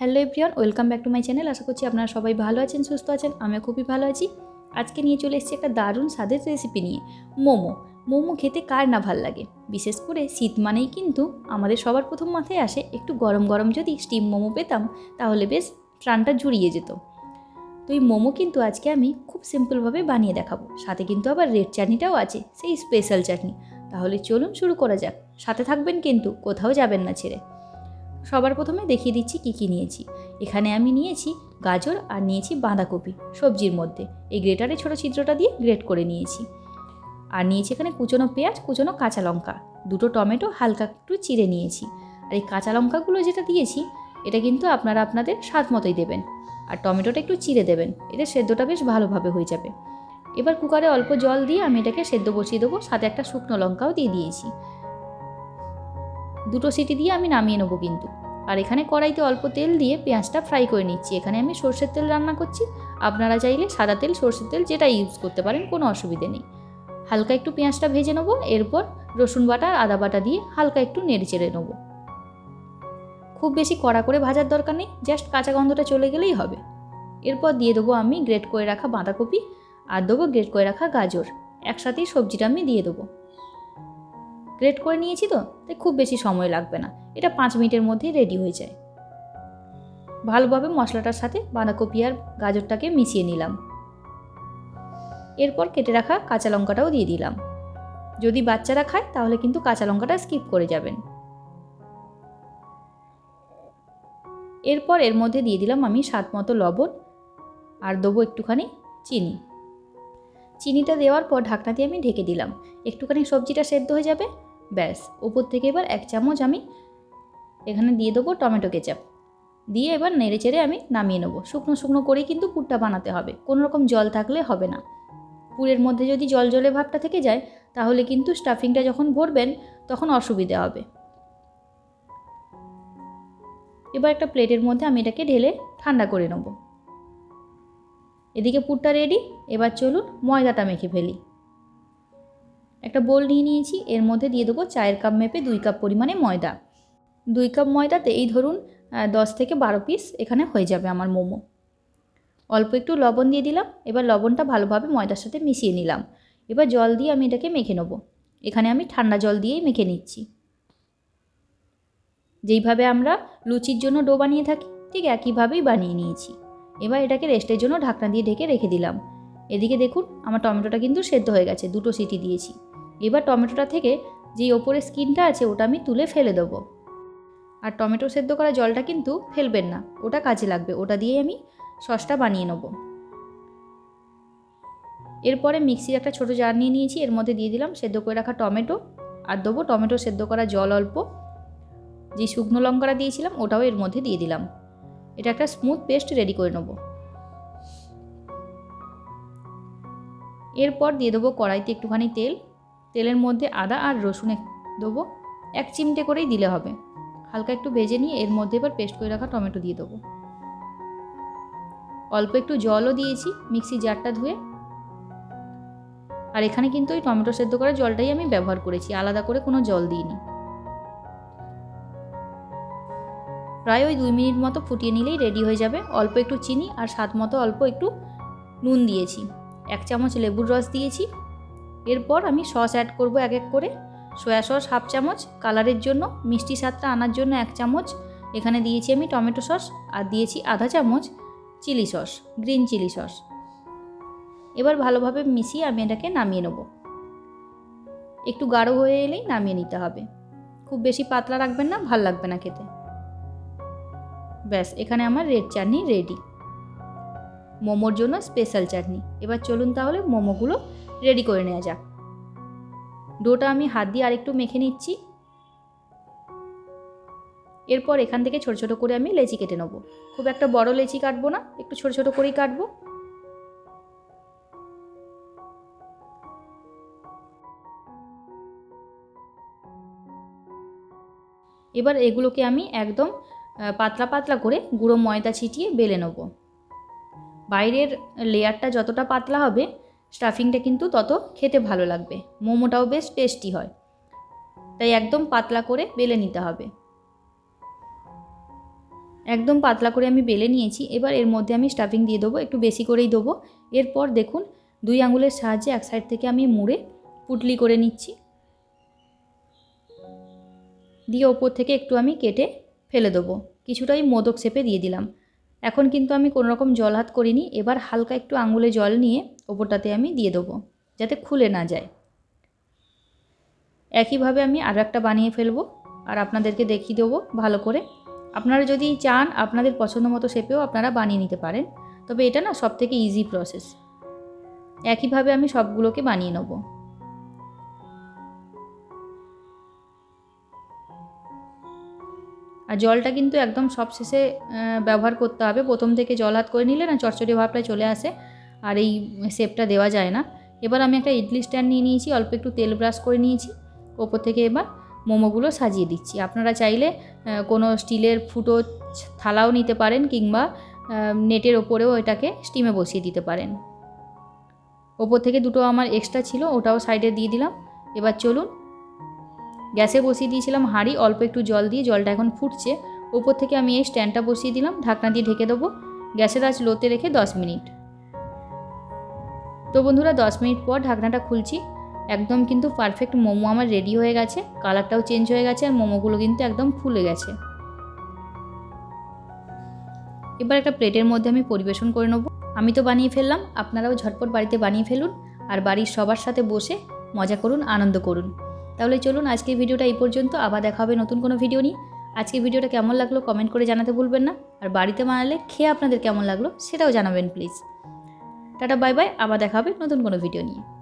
Hello everyone, welcome back to my channel. আশা করছি আপনারা সবাই ভালো আছেন, সুস্থ আছেন, আমিও খুবই ভালো আছি। আজকে নিয়ে চলে এসেছি একটা দারুণ স্বাদের রেসিপি নিয়ে, মোমো। মোমো খেতে কার না ভালো লাগে? বিশেষ করে শীত মানেই কিন্তু আমাদের সবার প্রথম মাথায় আসে একটু গরম গরম যদি স্টিম মোমো পেতাম, তাহলে বেশ প্রাণটা জুড়িয়ে যেত। তো এই মোমো কিন্তু আজকে আমি খুব সিম্পলভাবে বানিয়ে দেখাবো। সাথে কিন্তু আবার রেড চাটনিটাও আছে, সেই স্পেশাল চাটনি তাহলে চলুন শুরু করা যাক। সাথে থাকবেন কিন্তু, কোথাও যাবেন না ছেড়ে। সবার প্রথমে দেখিয়ে দিচ্ছি কী কী নিয়েছি। এখানে আমি নিয়েছি গাজর আর নিয়েছি বাঁধাকপি সবজির মধ্যে। এই গ্রেটারে ছোটো ছিদ্রটা দিয়ে গ্রেট করে নিয়েছি। আর নিয়েছি এখানে কুচনো পেঁয়াজ, কুচনো কাঁচা লঙ্কা। দুটো টমেটো হালকা একটু চিড়ে নিয়েছি। আর এই কাঁচা লঙ্কাগুলো যেটা দিয়েছি, এটা কিন্তু আপনারা আপনাদের স্বাদ মতোই দেবেন। আর টমেটোটা একটু চিড়ে দেবেন, এতে সেদ্ধটা বেশ ভালোভাবে হয়ে যাবে। এবার কুকারে অল্প জল দিয়ে আমি এটাকে সেদ্ধ বসিয়ে দেবো, সাথে একটা শুকনো লঙ্কাও দিয়ে দিয়েছি। দুটো সিটি দিয়ে আমি নামিয়ে নেব কিন্তু। আর এখানে কড়াইতে অল্প তেল দিয়ে পেঁয়াজটা ফ্রাই করে নিচ্ছি। এখানে আমি সর্ষের তেল রান্না করছি। আপনারা চাইলে সাদা তেল, সর্ষের তেল যেটা ইউজ করতে পারেন, কোনো অসুবিধে নেই। হালকা একটু পেঁয়াজটা ভেজে নেব, এরপর রসুন বাটা আর আদা বাটা দিয়ে হালকা একটু নেড়ে চেড়ে নেব। খুব বেশি কড়া করে ভাজার দরকার নেই জাস্ট কাঁচা গন্ধটা চলে গেলেই হবে। এরপর দিয়ে দেবো আমি গ্রেট করে রাখা বাঁধাকপি, আর দেবো গ্রেট করে রাখা গাজর। একসাথেই সবজিটা আমি দিয়ে দেবো। গ্রেট করে নিয়েছি তো, তাই খুব বেশি সময় লাগবে না। এটা পাঁচ মিনিটের মধ্যেই রেডি হয়ে যায়। ভালোভাবে মশলাটার সাথে বাঁধাকপি আর গাজরটাকে মিশিয়ে নিলাম। এরপর কেটে রাখা কাঁচা লঙ্কাটাও দিয়ে দিলাম। যদি বাচ্চারা খায়, তাহলে কিন্তু কাঁচা লঙ্কাটা স্কিপ করে যাবেন। এরপর এর মধ্যে দিয়ে দিলাম আমি স্বাদ মতো লবণ আর দেবো একটুখানি চিনি। চিনিটা দেওয়ার পর ঢাকনা দিয়ে আমি ঢেকে দিলাম। একটুখানি সবজিটা সেদ্ধ হয়ে যাবে ব্যাস ওপর থেকে এবার এক চামচ আমি এখানে দিয়ে দেবো টমেটো কেচাপ। দিয়ে এবার নেড়ে চেড়ে আমি নামিয়ে নেব। শুকনো শুকনো করেই কিন্তু পুরটা বানাতে হবে। কোনো রকম জল থাকলে হবে না। পুরের মধ্যে যদি জল জলে ভাবটা থেকে যায়, তাহলে কিন্তু স্টাফিংটা যখন ভরবেন, তখন অসুবিধে হবে। এবার একটা প্লেটের মধ্যে আমি এটাকে ঢেলে ঠান্ডা করে নেব। এদিকে পুরটা রেডি এবার চলুন ময়দাটা মেখে ফেলি। একটা বোল নিয়ে নিয়েছি, এর মধ্যে দিয়ে দেবো চায়ের কাপ মেপে দুই কাপ পরিমাণে ময়দা। দুই কাপ ময়দাতে এই ধরুন দশ থেকে বারো পিস এখানে হয়ে যাবে আমার মোমো। অল্প একটু লবণ দিয়ে দিলাম, এবার লবণটা ভালোভাবে ময়দার সাথে মিশিয়ে নিলাম। এবার জল দিয়ে আমি এটাকে মেখে নেব। এখানে আমি ঠান্ডা জল দিয়েই মেখে নিচ্ছি। যেইভাবে আমরা লুচির জন্য ডো বানিয়ে থাকি, ঠিক একইভাবেই বানিয়ে নিয়েছি। এবার এটাকে রেস্টের জন্য ঢাকনা দিয়ে ঢেকে রেখে দিলাম। এদিকে দেখুন, আমার টমেটোটা কিন্তু সেদ্ধ হয়ে গেছে, দুটো সিটি দিয়েছি। এবার টমেটোটা থেকে যেই ওপরের স্কিনটা আছে ওটা আমি তুলে ফেলে দেবো। আর টমেটো সেদ্ধ করা জলটা কিন্তু ফেলবেন না, ওটা কাজে লাগবে, ওটা দিয়ে আমি সসটা বানিয়ে নেব। এরপরে মিক্সির একটা ছোটো জার নিয়ে নিয়েছি, এর মধ্যে দিয়ে দিলাম সেদ্ধ করে রাখা টমেটো, আর দেবো টমেটো সেদ্ধ করা জল অল্প। যে শুকনো লঙ্কাটা দিয়েছিলাম, ওটাও এর মধ্যে দিয়ে দিলাম। এটা একটা স্মুথ পেস্ট রেডি করে নেব। এরপর দিয়ে দেবো কড়াইতে একটুখানি তেল তেলের মধ্যে আদা আর রসুন দেবো। এক চিমটে করেই দিলে হবে। হালকা একটু ভেজে নিয়ে এর মধ্যে এবার পেস্ট করে রাখা টমেটো দিয়ে দেবো। অল্প একটু জলও দিয়েছি মিক্সি জারটা ধুয়ে। আর এখানে কিন্তু ওই টমেটো সেদ্ধ করার জলটাই আমি ব্যবহার করেছি, আলাদা করে কোনো জল দিইনি। প্রায় ওই দুই মিনিট মতো ফুটিয়ে নিলেই রেডি হয়ে যাবে। অল্প একটু চিনি আর স্বাদ মতো অল্প একটু নুন দিয়েছি। এক চামচ লেবুর রস দিয়েছি। এরপর আমি সস অ্যাড করব এক এক করে। সয়া সস হাফ চামচ কালারের জন্য মিষ্টি স্বাদটা আনার জন্য এক চামচ। এখানে দিয়েছি আমি টমেটো সস আর দিয়েছি আধা চামচ chilli sauce green chilli sauce. এবার ভালোভাবে মিশিয়ে আমি এটাকে নামিয়ে নেব। একটু গাঢ় হয়ে এলেই নামিয়ে নিতে হবে। খুব বেশি পাতলা রাখবেন না, ভালো লাগবে না খেতে। ব্যাস, এখানে আমার রেড চাটনি রেডি মোমোর জন্য স্পেশাল চাটনি। এবার চলুন তাহলে মোমোগুলো রেডি করে নেওয়া যাক। ডোটা আমি হাত দিয়ে আরেকটু মেখে নিচ্ছি। এরপর এখান থেকে ছোট ছোট করে আমি লেচি কেটে নেব। খুব একটা বড় লেচি কাটবো না, একটু ছোট ছোট করেই কাটবো। এবার এগুলোকে আমি একদম পাতলা পাতলা করে গুঁড়ো ময়দা ছিটিয়ে বেলে নেব। বাইরের লেয়ারটা যতটা পাতলা হবে স্টাফিংটা কিন্তু তত খেতে ভালো লাগবে। মোমোটাও বেশ টেস্টি হয়। তাই একদম পাতলা করে বেলে নিতে হবে। একদম পাতলা করে আমি বেলে নিয়েছি। এবার এর মধ্যে আমি স্টাফিং দিয়ে দেবো, একটু বেশি করেই দেবো। এরপর দেখুন, দুই আঙুলের সাহায্যে এক সাইড থেকে আমি মুড়ে পুটলি করে নিচ্ছি। দিয়ে ওপর থেকে একটু আমি কেটে ফেলে দেবো। কিছুটাই মোদক শেপে দিয়ে দিলাম। এখন কিন্তু আমি কোনো রকম জল হাত করিনি, এবার হালকা একটু আঙুলে জল নিয়ে ওপরটাতে আমি দিয়ে দেবো, যাতে খুলে না যায়। একইভাবে আমি আরও একটা বানিয়ে ফেলব, আর আপনাদেরকে দেখিয়ে দেবো ভালো করে। আপনারা যদি চান, আপনাদের পছন্দ মতো শেপেও আপনারা বানিয়ে নিতে পারেন, তবে এটা না সব থেকে ইজি প্রসেস একইভাবে আমি সবগুলোকে বানিয়ে নেব। আর জলটা কিন্তু একদম সব শেষে ব্যবহার করতে হবে। প্রথম থেকে জল হাত করে নিলে না চটচটে ভাবটা চলে আসে আর এই শেপটা দেওয়া যায় না। এবার আমি একটা ইডলি স্ট্যান্ড নিয়ে নিয়েছি, অল্প একটু তেল ব্রাশ করে নিয়েছি। ওপর থেকে এবার মোমোগুলো সাজিয়ে দিচ্ছি। আপনারা চাইলে কোনো স্টিলের ফুটো থালাও নিতে পারেন কিংবা নেটের ওপরেও এটাকে স্টিমে বসিয়ে দিতে পারেন। ওপর থেকে দুটো আমার এক্সট্রা ছিল, ওটাও সাইডে দিয়ে দিলাম। এবার চলুন গ্যাসে বসিয়ে দিয়েছিলাম হাঁড়ি, অল্প একটু জল দিয়ে জলটা এখন ফুটছে। ওপর থেকে আমি এই স্ট্যান্ডটা বসিয়ে দিলাম, ঢাকনা দিয়ে ঢেকে দেবো। গ্যাসের আঁচ লোতে রেখে দশ মিনিট। তো বন্ধুরা, দশ মিনিট পর ঢাকনাটা খুলছি। একদম কিন্তু পারফেক্ট মোমো আমার রেডি হয়ে গেছে কালারটাও চেঞ্জ হয়ে গেছে আর মোমোগুলো কিন্তু একদম ফুলে গেছে। এবার একটা প্লেটের মধ্যে আমি পরিবেশন করে নেব। আমি তো বানিয়ে ফেললাম, আপনারাও ঝটপট বাড়িতে বানিয়ে ফেলুন। আর বাড়ির সবার সাথে বসে মজা করুন, আনন্দ করুন। তাহলে চলুন আজকের ভিডিওটা এই পর্যন্ত। আবার দেখা হবে নতুন কোনো ভিডিও নিয়ে। আজকে ভিডিওটা কেমন লাগল কমেন্ট করে জানাতে ভুলবেন না। আর বাড়িতে বানালে খেয়ে আপনাদের কেমন লাগল সেটাও জানাবেন, প্লিজ। Tata, bye bye. আবার দেখা হবে নতুন কোনো ভিডিও নিয়ে।